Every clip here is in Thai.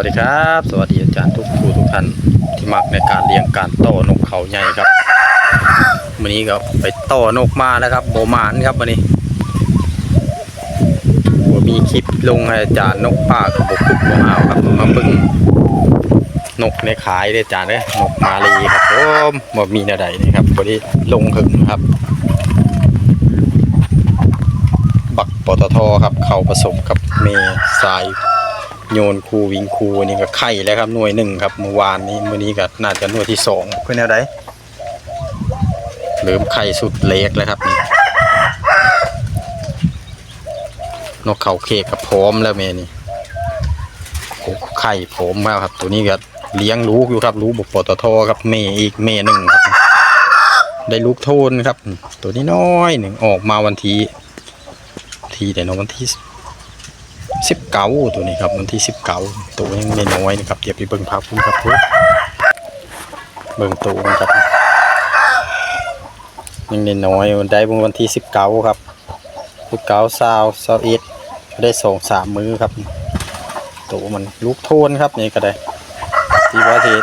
วัสดีครับ สวัสดีอาจารย์ทุกครูทุกท่านที่มักในการเลี้ยงการโตนกเขาใหญ่ครับวันนี้ก็ไปโตนกมาแล้วครับโบมานครับวันนี้ว่ามีคลิปลงให้อาจารย์นกป่ากับบกคุกบเอาครับมาบึงนกในขายเลยอาจารย์เลยนกมาลีครับผมบ่มีอะไรนี่ครับวันนี้ลงถึงครับ บักปตทครับ เข้าผสมกับเมสาย โยนคูวิงคูนี่ก็ไข่แล้วครับหน่วยหนึ่งครับเมื่อวานนี้มื้อนี้ก็น่าจะหน่วยที่สองเพื่อนแนวใดเริ่มไข่สุดเล็กแล้วครับนี่นกเขาเคกกับพร้อมแล้วเมนี่โอ้ไข่พร้อมมากครับ ตัวนี้ก็เลี้ยงลูกอยู่ครับลูกบุกปตทครับเมอีกเมหนึ่งครับ ได้ลูกโทนครับ ตัวนี้น้อยหนึ่งออกมาวันที่ทีแต่นวันที่ สิบเก้าตัวนี้ครับวันที่สิบเก้าตัวยังไม่น้อยนะครับเดี๋ยวไปเบิ่งภาพพุ่มครับทุกเบิ่งตัวกันครับยังได้น้อยวันได้วันที่สิบเก้าครับสิบเก้าซาวซาวเอ็ดได้สองสามมือครับตัวมันลูกโทนครับนี่ก็ได้ที่ว่าที่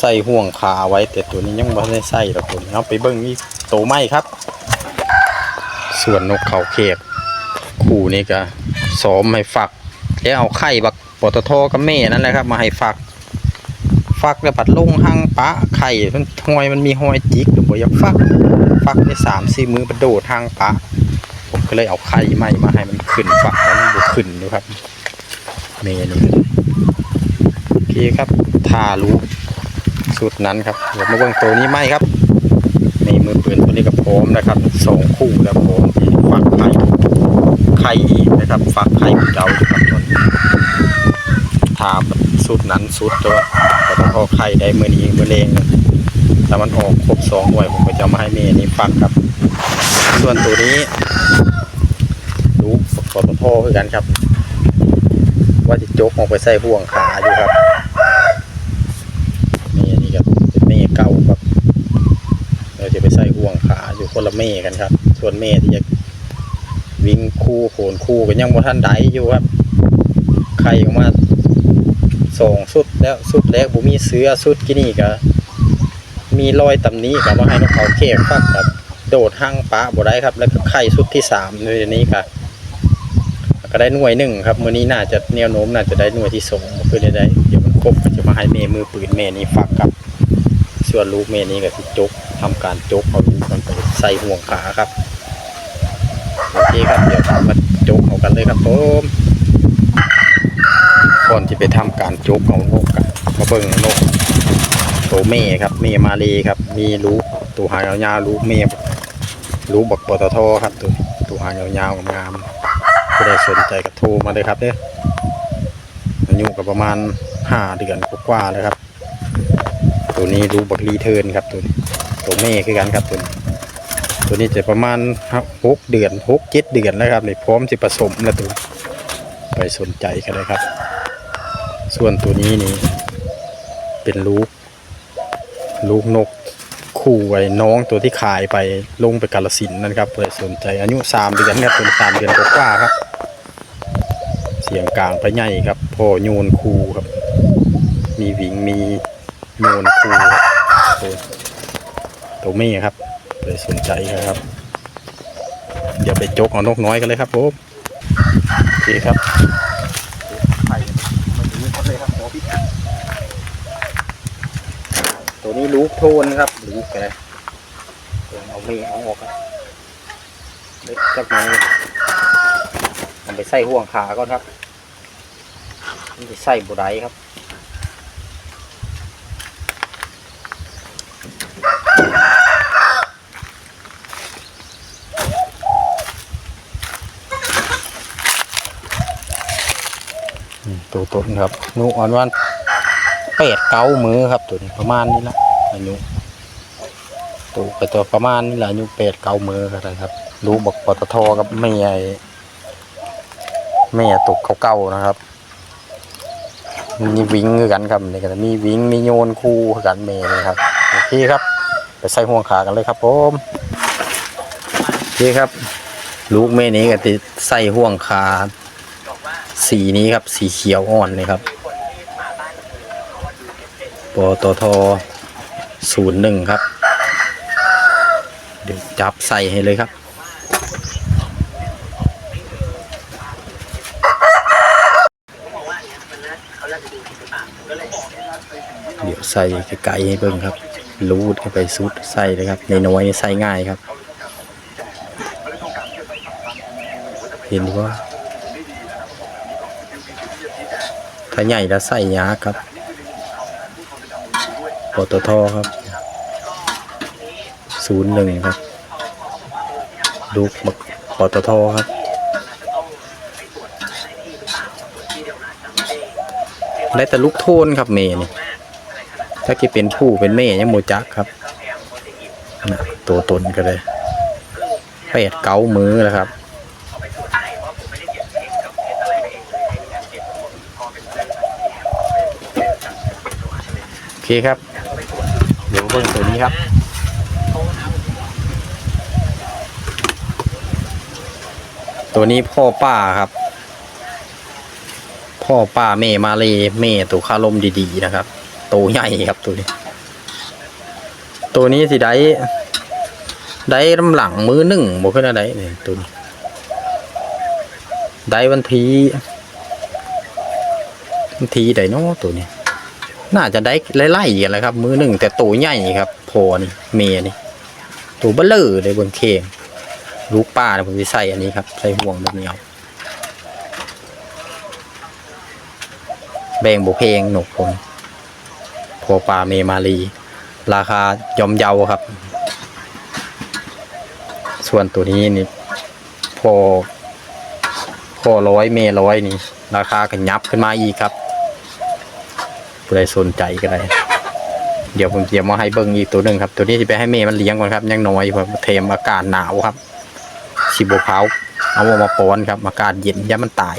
ใส่ห่วงขาไว้แต่ตัวนี้ยังไม่ได้ใส่หรอกตัวนี้เอาไปเบิ่งนี่ตัวไม้ครับ ส่วนนกเขาเขกคู่นี้ก็ ซ้อมให้ฝัก แล้วเอาไข่บักปตทกับแม่นั่นแหละครับ มาให้ฝัก ฝักแล้วปัดลงหังปะไข่มันหอยมันมีหอยจิกหรือบ่อยากฟักฟักได้สามสี่มือกระโดดหังปะ ผมก็เลยเอาไข่ใหม่มาให้มันขึ้นฝักแล้วมันบ่ขึ้นดูครับเมนี่โอเคครับทารู้สุดนั้นครับเดี๋ยวมาเบิ่งตัวนี้ไหมครับนี่มือปืนตัวนี้ก็พร้อมนะครับสองคู่แล้วพร้อมที่ฝักไข่ไข่อีกนะครับฝักไข่เจ้าครับตอนนี้ถามสุดนั้นสุดตัวแต่พอไข่ได้เมื่อนี้มือเลงถ้ามันออกครบสองหน่วยผมก็จะมาให้เมย์นี่ฟักครับ ส่วนตัวนี้รู้ขอตัวพ่อคือกันครับ ว่าจะจกออกไปใส่ห่วงขาอยู่ครับเมย์นี่ครับเป็นเมเก่าครับเราจะไปใส่ห่วงขาอยู่คนละเมย์กันครับ ส่วนเมย์ที่จะ คู่โขนคู่กันยังบ่ทันไดอยู่ครับไข่ออกมาสองสุดแล้วสุดแรกบ่มีเสือสุดกินี่ก็มีรอยตำนี้กับมาให้นกเขาเก็บฟักครับโดดหั่งปะบ่ได้ครับ แล้วก็ไข่สุดที่สามในนี้ก็ก็ได้หน่วยหนึ่งครับมื้อนี้น่าจะแนวโน้มน่าจะได้หน่วยที่สองเพื่อได้เดี๋ยวมันครบก็จะมาให้เมมือปืนเมนี้ฟักครับส่วนลูกเมนี้ก็สิจกทำการจกเอาลูกมันไปใส่ห่วงขาครับ เคครับเดี๋ยวเรามาจุกเอากันเลยครับผมก่อนที่ไปทำการจุกเอานกกันมาเบิ่งนกตัวเม่ครับเม่มาลีครับ มีลูตัวหางยาวๆลูเม่ลูบักปตทครับตัวตัวหางยาวๆงามๆผู้ใดสนใจก็โทรมาเลยครับเด้ออายุก็ประมาณห้าเดือนกว่าๆแล้วครับ ตัวนี้ลูบักรีเทิร์นครับตัวตัวเม่คือกันครับตัวนี้ ตัวนี้จะประมาณหกเดือนหกเจ็ดเดือนแล้วครับนี่พร้อมจะผสมแล้วตัวไปสนใจกันเลยครับ ส่วนตัวนี้นี่เป็นลูก ลูกนกคู่ไว้น้องตัวที่ขายไปลงไปกาลสินนั่นครับเลยสนใจอายุสามเดือนครับเป็นสามเดือนกว่าครับ เสียงกลางไปใหญ่ครับพ่อโยนคู่ครับ มีหวิงมีโยนคู่ตัวตัวเม่ครับ เลยสนใจครับเดี๋ยวไปจกเอานกน้อยกันเลยครับผมโอเคครับตัวนี้ลูกโทนครับลูกแกเอาเมเอาออกครับเล็กจักน่อยเอาไปใส่ห่วงขาก่อนครับมันจะใส่บุไดครับ ตัวต้นครับหนูอ่อนวันเป็ดเก้ามือครับ ตัวนี้ประมาณนี้ละอายุตัวไปตัวประมาณนี้แหละอายุเป็ดเก้ามือก็ได้ครับรู้บอกปตทกับแม่ไอ้แม่ตกเขาเก้าๆนะครับ มีวิงกันครับนี่ก็มีวิงมีโยนคู่กันเมย์เลยครับโอเคครับ ไปใส่ห่วงขากันเลยครับผมโอเคครับ ลูกเมย์นี้ก็ติดใส่ห่วงขา สีนี้ครับ สีเขียวอ่อนเลยครับปตทศูนย์หนึ่งครับ เดี๋ยวจับใส่ให้เลยครับ เดี๋ยวใส่ไกลๆให้เบิ่งครับ รูดเข้าไปซุดใส่เลยครับ ในน้อยใส่ง่ายครับ เห็นว่า ถ้าใหญ่แล้วใส่ยาครับปตทครับศูนย์หนึ่งครับลูกบักปตทครับและแต่ลูกโทนครับเมย์นี่ถ้ากี่เป็นผู้เป็นเมย์ยังโมจักครับนะตัวตนก็เลยแปดเก้ามือแล้วครับ เคครับ เดี๋ยวเบิ่งตัวนี้ครับ ตัวนี้พ่อป้าครับ พ่อป้าเมมาเลยเมตัวคารมดีๆนะครับ ตัวใหญ่ครับตัวนี้ ตัวนี้สิได้ได้ลำหลังมือหนึ่งบอกขึ้นอะไรเนี่ยตัวนี้ได้วันทีวันทีใดเนาะตัวนี้ น่าจะได้ไล่ๆกันแล้วครับ มือหนึ่งแต่ตัวใหญ่ครับโพนี่เมนี่ตัวเบลเลอร์เลยบนเคงลูกป้าเนี่ยผมจะใส่อันนี้ครับ ใส่ห่วงแบบนี้เอาแบ่งบุเพงหนกผมพปลาเมมาลีราคายอมเยาครับ ส่วนตัวนี้นี่พอพอร้อยเมร้อยนี่ ราคาก็ยับขึ้นมาอีกครับ ผู้ใดสนใจก็ได้เดี๋ยวผมจะมาให้เบิ้งอีกตัวหนึ่งครับ ตัวนี้จะไปให้เมย์มันเลี้ยงก่อนครับ ยังน้อยเพราะเทมอากาศหนาวครับชิโบเขาเอาออกมาปอนครับ อากาศเย็นย่ามันตาย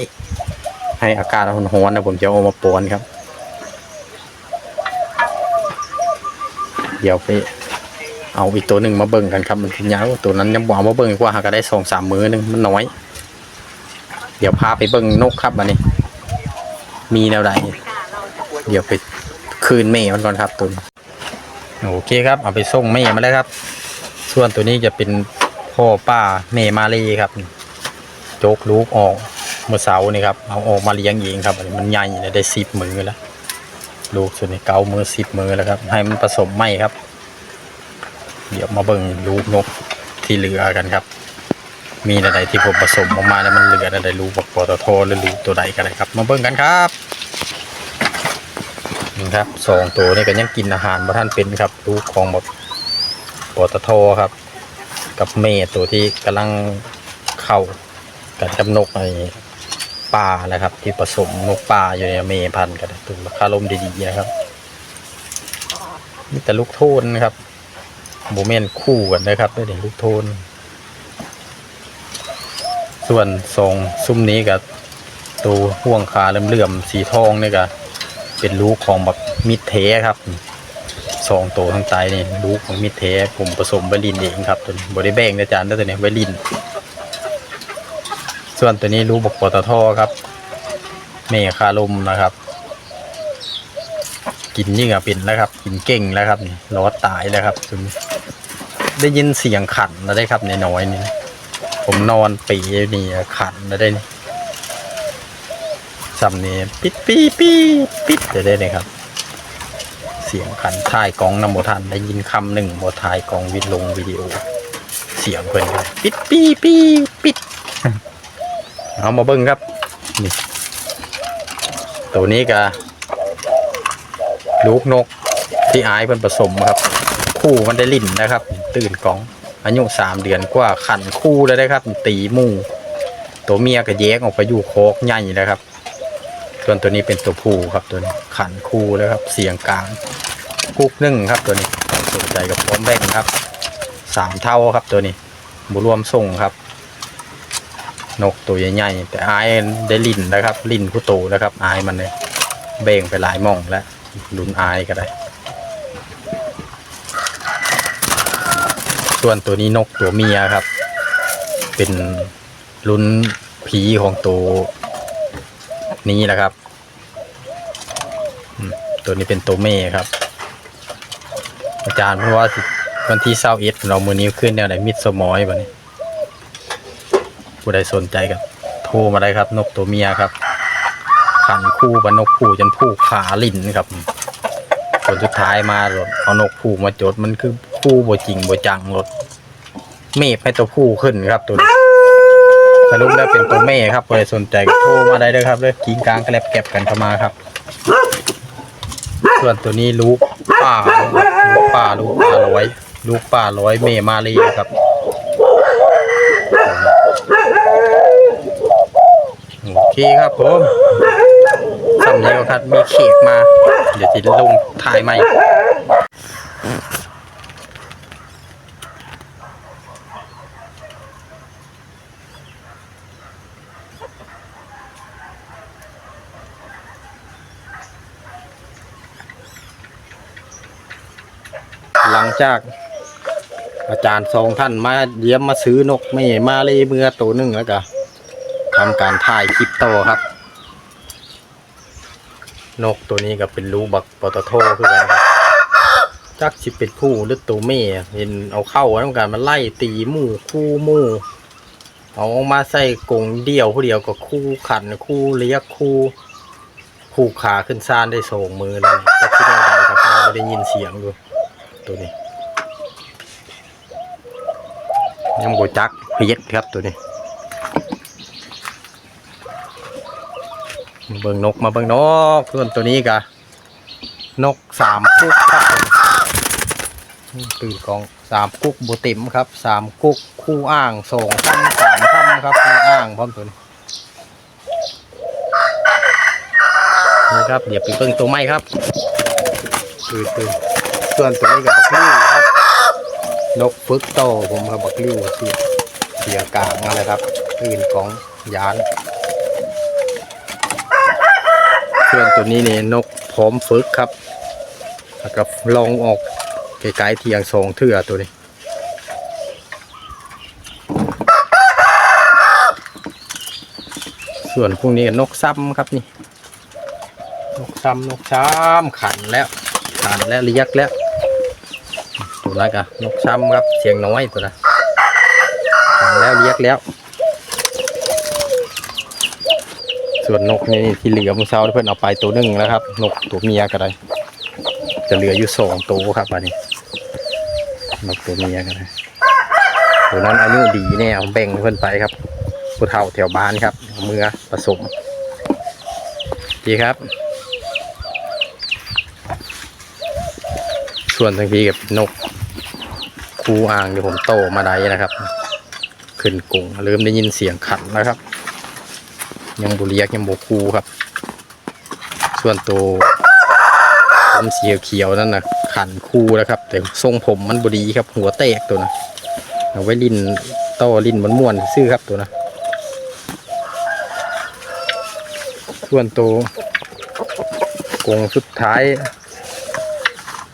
ให้อากาศร้อนๆนะผมจะเอามาปอนครับ เดี๋ยวไปเอาอีกตัวหนึ่งมาเบิ้งกันครับมันยาวตัวนั้นยังบอามาเบิ้งกว่าหากได้สองสามมือหนึ่งมันน้อย เดี๋ยวพาไปเบิ้งนกครับอันนี้ มีแนวใด เดี๋ยวไปคืนเมย์มันก่อนครับตุนโอเคครับ เอาไปส่งเมย์มาแล้วครับ ส่วนตัวนี้จะเป็นพ่อป้าเมย์มาลีครับโจกลูกออกเมื่อเสาร์นี่ครับเอาออกมาเลี้ยงเองครับมันใหญ่เลยได้สิบมือแล้วลูกส่วนนี้เกามือสิบมือแล้วครับ ให้มันผสมไหมครับ เดี๋ยวมาเบิ่งลูกนกที่เหลือกันครับ มีอะไรที่ผมผสมออกมาแล้วมันเหลืออะไรลูกบอกปตทหรือลูกตัวใดกันเลยครับ มาเบิ่งกันครับ นี่ครับสองตัวนี่ก็ยังกินอาหารมาท่านเป็นครับลูกของแบบปตทครับ กับเมย์ตัวที่กำลังเข้ากับจำนกในป่านะครับ ที่ผสมนกป่าอยู่ในเมย์พันกันตัวราคาลมดีๆนะครับนี่แต่ลูกโทนนะครับโบเมนคู่กันนะครับได้เห็นลูกโทน ส่วนทรงซุ้มนี้กับตัวห่วงขาเหลื่อมๆสีทองนี่ก็ เป็นลูกของแบบมิดเทครับสองตัวทั้งใจนี่ลูกของมิดเทผมผสมไวลินเองครับตัวนี้บริแบงนะจานแล้วตัวนี้ไวลิน ส่วนตัวนี้ลูกบกปตทครับเมคาลมนะครับ กินยิ่งกับเป็นแล้วครับ กินเก่งแล้วครับนี่รอดตายแล้วครับตัวนี้ได้ยินเสียงขันแล้วได้ครับในน้อยนี่ผมนอนปีนี่ขันแล้วได้นี่ สำเนียปิดปีปีปิดจะได้เลยครับ เสียงขันท้ายกองนำโมทันได้ยินคำหนึ่งโมทายกองวิดลงวิดีโอ เสียงเพิ่นปิดปีปีปิดเอามาเบิ้งครับนี่ตัวนี้ก็ลูกนกที่อายเพิ่นผสมครับ คู่มันได้ลิ่นนะครับ ตื่นกองอายุสามเดือนกว่าขันคู่แล้วได้ครับ ตีมู่ตัวเมียก็แยกออกไปอยู่โคกใหญ่แล้วครับ ส่วนตัวนี้เป็นตัวผู้ครับตัวนี้ขันคู่แล้วครับ เสียงกลางกุ๊กนึ่งครับตัวนี้สนใจกับพร้อมแบ่งครับสามเท่าครับตัวนี้บุรวมส่งครับ นกตัวใหญ่ๆแต่อายได้ลิ่นนะครับ ลิ่นผู้โตนะครับ อายมันเลยเบ่งไปหลายม่องแล้วลุนอายก็ได้ ส่วนตัวนี้นกตัวเมียครับ เป็นลุ้นผีของตัว นี้แหละครับตัวนี้เป็นตัวเม่ครับ อาจารย์เพราะว่าวันที่เศร้าเอ็ดเรามือนี้ขึ้นแนวไหนมิดสมอยบ่นี้ผู้ใดสนใจก็โทรมาได้ครับ นกตัวเมียครับขันคู่กับนกผูจนผูขาลิ่นครับผลสุดท้ายมาหลดเอานกผูมาจดมันคือคู่บ่จริงบ่จังหลดเมฆให้ตัวผู้ขึ้นครับตัวนี้ สรุปแล้วเป็นตัวแม่ครับผู้ใดสนใจก็โทรมาได้เลยครับเลยกิงกลางแกลบแก็บกันเข้ามาครับ ส่วนตัวนี้ลูกป้าลูกป้าลูกป้าร้อย ลูกป้าร้อยเมมาลีครับโอเคครับผมสำเนียงครับมีเขกมา เดี๋ยวจะลงถ่ายใหม่ จาก อาจารย์สองท่านมาเยี่ยมมาซื้อนกเมมาเลีเมื่อตัวหนึ่งแล้วก็ทำการถ่ายคลิปต่อครับ นกตัวนี้ก็เป็นรูบักปตทคือกันครับจักสิเป็นผู้หรือตัวเม่เห็นเอาเข้าต้องการมาไล่ตีหมู่คู่หมู่เอามาใส่กรงเดี่ยวผู้เดียวก็คู่ขันคู่เลี้ยกคู่คู่ขาขึ้นซานได้ส่งมือแล้วนี่จักสิได้ใดครับเราไม่ได้ยินเสียงดูตัวนี้ ยังโบจักเพียดครับตัวนี้เบิ่งนกมาเบิ่งนกส่วนตัวนี้กะนกสามกุ๊กครับตื่นกองสามกุ๊กโบเต็มครับสามกุ๊กคู่อ่างสองค่ำสามค่ำครับคู่อ่างพร้อมตัวนี้นี่ครับเดี๋ยวไปเบิ่งตัวไม้ครับตื่นตื่นส่วนตัวนี้กับบักลิ้วครับ นกฟึกโตผมครับบักลิ้วเสียเสียกลางอะไรครับตื่นกองยานส่วนตัวนี้นี่นกพร้อมฝึกครับแล้วก็ลองออกไกลๆเทียงสองเทื่อตัวนี้ส่วนพวกนี้ก็นกซ้ำครับนี่ นกซ้ำนกช้ำขันแล้วขันแล้วเรียกแล้ว ตัวแรกอะนกซ้ำครับเสียงน้อยตัวนะขันแล้วเรียกแล้ว ส่วนนกนี่ที่เหลือมือเช้าเพื่อนเอาไปตัวหนึ่งแล้วครับ นกตัวเมียก็ได้ จะเหลืออยู่สองตัวครับอันนี้นกตัวเมียก็ได้ตัวนั้นอายุดีแน่เอาแบ่งเพื่อนไปครับผู้เฒ่าแถวบ้านครับเมือผสม ดีครับ ส่วนทางทีกับนก คูอ่างที่ผมโตมาได้นะครับ ขึ้นกรงเริ่มได้ยินเสียงขันแล้วครับ ยังบุเรียกยังโบคูครับ ส่วนตัวผมสีเขียวๆนั่นนะขันคูนะครับ แต่ทรงผมมันบุดีครับ หัวแตกตัวนะเอาไว้ลินโตลินมันม่วนซื่อครับตัวนะส่วนตัวกรงสุดท้าย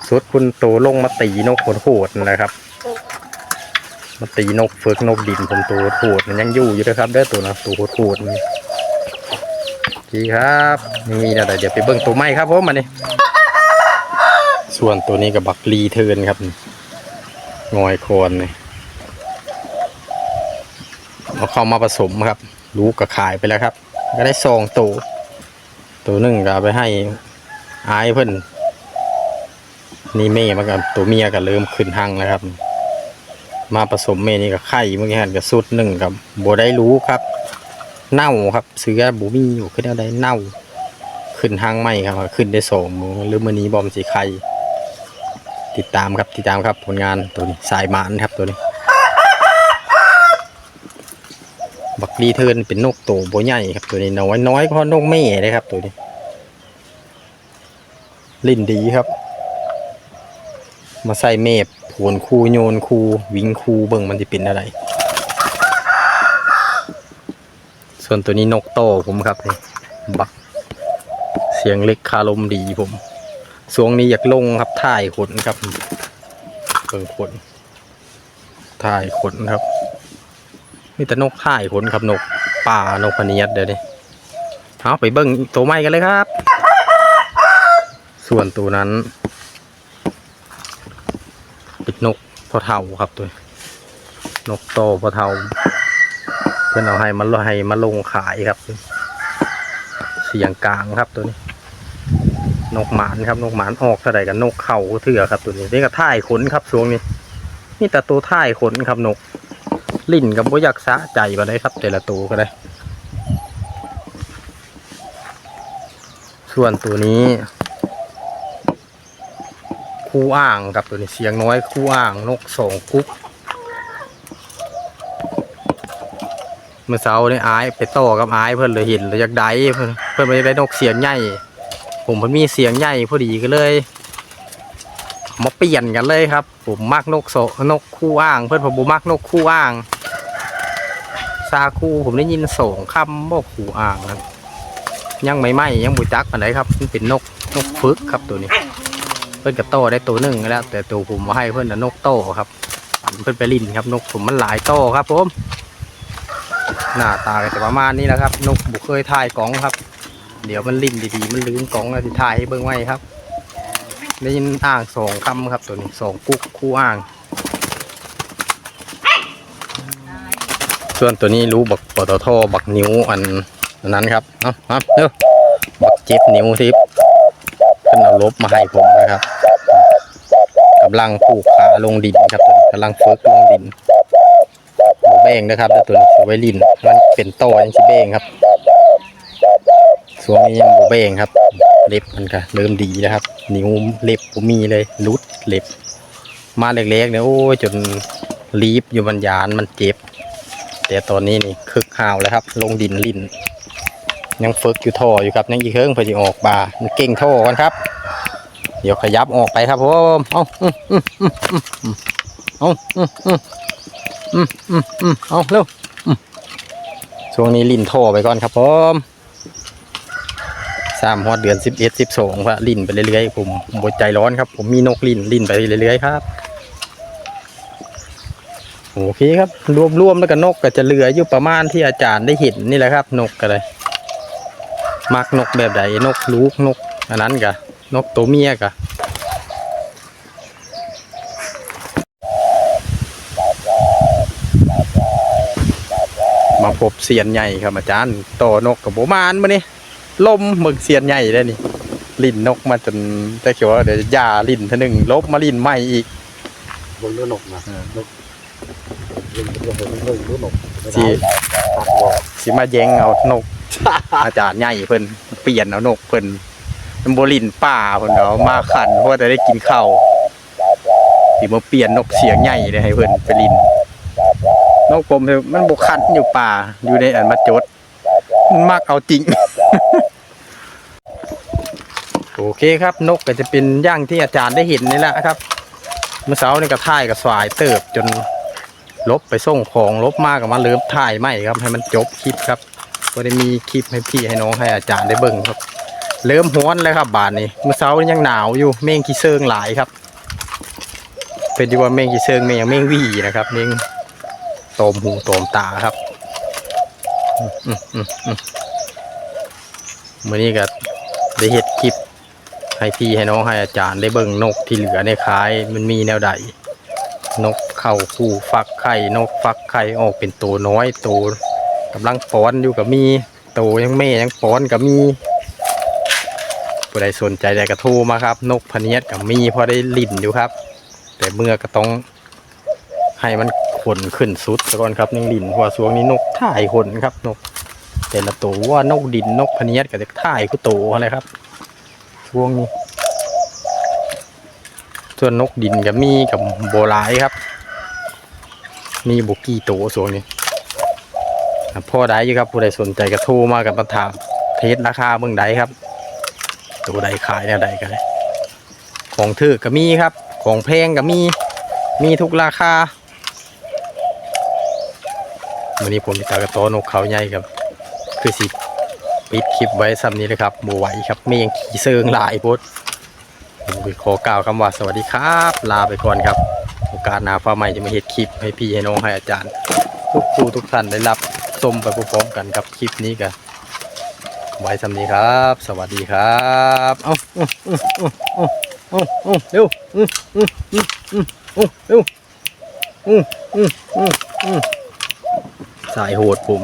สุดคุณโตลงมาตีนกโหดๆนะครับ มาตีนกเฟิกนกดินผมตัวโหดมันยังอยู่อยู่นะครับได้อตัวนะตัวโหดๆนี่ดีครับยังมีอะไรเดี๋ยวไปเบิ่งตัวไม้ครับผมมานี่ส่วนตัวนี้กับบักลีเทินครับงอยโคนนี่เอาเข้ามาผสมครับลูกก็ขายไปแล้วครับ ก็ได้สองตัวตัวหนึ่งก็ไปให้อายเพิ่อนนี่เม่มากับตัวเมียก็เริ่มขึ้นหังแล้วครับ มาผสมเม่นี่กับไข่เมื่อกี้หันกับสุดหนึ่งกับโบได้รู้ครับ เน่าครับเสือบูมีอยู่ขึ้นอะไรเน่า ขึ้นห้างไหมครับ ขึ้นได้สองมือหรือมือนี้บอมสีไข่ติดตามครับติดตามครับผลงานตัวนี้สายหมานครับตัวนี้ บักดีเทิร์นเป็นนกโตโบใหญ่ครับตัวนี้น้อยน้อยก็นกแม่เลยครับตัวนี้ ลิ้นดีครับ มาใส่เมฟ ผวนคูโยนคูวิงคูเบิ่งมันจะเป็นอะไร ส่วนตัวนี้นกโตผมครับนี่บัก เสียงเล็กคารมดีผมสวงนี้อยากลงครับถ่ายขนครับเบิ่งขนถ่ายขนครับมีแต่นกถ่ายขนครับนกป่านกพเนียดเดี๋ยวนี้เอาไปเบิ่งตัวใหม่กันเลยครับ ส่วนตัวนั้น พอเท่าครับตัวนกโตพอเท่าเพื่อนเอาให้มาให้มาลงขายครับ เสียงกลางครับตัวนี้ นกหมานครับ นกหมานออกเท่าไหร่กันนกเข่าเถื่อครับตัวนี้นี่ก็ท่ายขนครับช่วงนี้นี่แต่ตัวท่ายขนครับนกลิ่นกับบ่อยากสะใจมาได้ครับ แต่ละตัวก็ได้ ส่วนตัวนี้ คู่อ่างครับตัวนี้เสียงน้อยคู่อ่างนกสองกุ๊กเมื่อเช้านี่อายไปต่อกับอายเพิ่อนเลยเห็นเลยอยากได้เพิ่อนเพิ่อนไปได้นกเสียงใหญ่ผมเพิ่นมีเสียงใหญ่พอดีก็เลยมาเปลี่ยนกันเลยครับ ผมมักนกโสนกคู่อ่าง เพื่อนผมบ่มักนกคู่อ่างซาคูผมได้ยินสองคำบอกคู่อ่างนะยังไม่ไหมยังบุจักอันไหนครับมันเป็นนกนกฟึกครับตัวนี้ พื่อนกับโตได้ตัวหนึ่งแล้ว แต่ตัวผมมาให้เพื่อนนกโตครับ เพื่นไปลินครับนกผมมันหลายโตครับผมหน้าตาก็จะประมาณนี้แหละครับ นกบุเคยถ่ายกล่องครับ เดี๋ยวมันลินดีๆมันลืมกล่องแล้วที่ถ่ายให้เบิ่งไว้ครับได้ยินอ่างสองคำครับตัวนี้สองกุ๊กคู่อ่าง ส่วนตัวนี้รู้บักปตทบักนิ้วอันนั้นครับเอาเอาเร็วบักเจ็บนิ้วที่เพิ่นเอาลบมาให้ผมนะครับ กำลังผูกขาลงดินครับตัวนี้กำลังฝึกลงดินหมูเบ้งนะครับแล้วตัวนี้สิไว้ลินมันเป็นโตยังชิเบงครับส่วนนี้ยังหมูเบงครับ เล็บมันก็เริ่มดีแล้วครับ นิ้วเล็บผมมีเลยรุดเล็บ มาเล็กๆเนี่ยโอ้ยจนรีบอยู่บนยานมันเจ็บ แต่ตอนนี้นี่คึกห่าวแล้วครับ ลงดินลิ่นยังฝึกอยู่ท่ออยู่ครับยังอีเครื่องพอจะออกบามันเก่งท่อกันครับ เดี๋ยวขยับออกไปครับผมเอาอืมอืมอืมอืมเอาอืมอืมอืมอืมเอาเร็วอืมช่วงนี้ลิ่นท่อไปก่อนครับผมสามฮอดเดือนสิบเอ็ดสิบสองว่าลิ่นไปเรื่อยๆผมผมบ่ใจร้อนครับ ผมมีนกลิ่นลิ่นไปเรื่อยๆครับโอเคครับ รวมๆแล้วก็นกก็จะเหลืออยู่ประมาณที่อาจารย์ได้เห็นนี่แหละครับ นกก็เลยมักนกแบบใดนกลูกนกอันนั้นกะ นกตัวเมียกะมาพบเสียนใหญ่ครับอาจารย์ต่อนกกับโบมานมานี่ลมมึงเสียนใหญ่ได้นี่ลิ่นนกมาจนแต่เขียวาเดี๋ยวหยาลิ่นเทอหนึ่งลบมาลิ่นใหม่อีกบนเรือนกนะอ่านกเรื่องเรื่องเรื่องเรื่องเรื่องนกสิตัดบอกสิมาแย่งเอานก อาจารย์ใหญ่เพิ่นเปลี่ยนเอานกเพิ่นมัน บรินป่าพ่นเอามาขันเพราะว่าจะได้กินข้าวสิมาเปลี่ยนนกเสียงใหญ่เลยให้เพิ่นไปลินนกผมเนี่ยมันบ่ขันอยู่ป่าอยู่ในอันมาจดมันมักเอาจริง โอเคครับ นกก็จะเป็นย่างที่อาจารย์ได้เห็นนี่แหละครับเมื่อเช้านี่ก็ถ่ายกับสายเติบจนลบไปส่งของลบมากกับมาเริ่มถ่ายใหม่ครับ ให้มันจบคลิปครับก็ได้มีคลิปให้พี่ให้น้องให้อาจารย์ได้เบิ่งครับ เริ่มฮ้อนแล้วครับบานนี้เมื่อเช้ายังหนาวอยู่เมฆขี้เซิงหลายครับ เป็นดีว่าเมฆขี้เซิงเมฆยังเมฆวี่นะครับเมฆโตมหูตมตาครับอืมอืมอืมเมื่อนี้ก็ได้เฮ็ดคลิปให้พี่ให้น้องให้อาจารย์ได้เบิ่งนกที่เหลือในคายมันมีแนวใดนกเข่าคู่ฟักไข่นกฟักไข่ออกเป็นตัวน้อยตัวกำลังฟ้อนอยู่กับมีโตยังแม่ยังฟ้อนกับมี ผู้ใดสนใจใดกระทรมาครับ นกพเนียดกับมีพอได้ลิ่นอยู่ครับ แต่เมื่อก็ต้องให้มันขนขึ้นสุดก่อนครับยังลิ่นเพราะว่าช่วงนี้นกถ่ายขนครับนก แต่ละตัวว่านกดินนกพเนียดกับถ่ายคือโตอะไรครับช่วงนี้ส่วนนกดินกับมีกับโบลายครับ มีบุกี้โตสวนนี้พ่อได้อยู่ครับผู้ใดสนใจก็โทรมากับมาถามเทสราคาเมืองใดครับ ตัวใดขายแนวใดกันเลยของถือก็มีครับ ของแพงก็มี มีทุกราคาวันนี้ผมมีตากระโตนกเขาใหญ่ครับ คือสิปิดคลิปไว้ซ้ำนี้เลยครับบไหวครับไม่ยังขี่เซิงหลายพดผมขอกล่าวคำว่าสวัสดีครับ ลาไปก่อนครับ โอกาสหน้าฟ้าใหม่จะมาเฮ็ดคลิปให้พี่ให้น้องให้อาจารย์ ทุกครูทุกท่านได้รับชมไปพร้อมๆกันครับคลิปนี้กัน ไว้สำนี้ครับ สวัสดีครับเอ้าเอ้าเอ้าเอ้าเอ้าเอ้าเร็วอื้ออื้ออื้ออื้อเอ้าเร็วอืมอืมอืมอืมสายโหดผม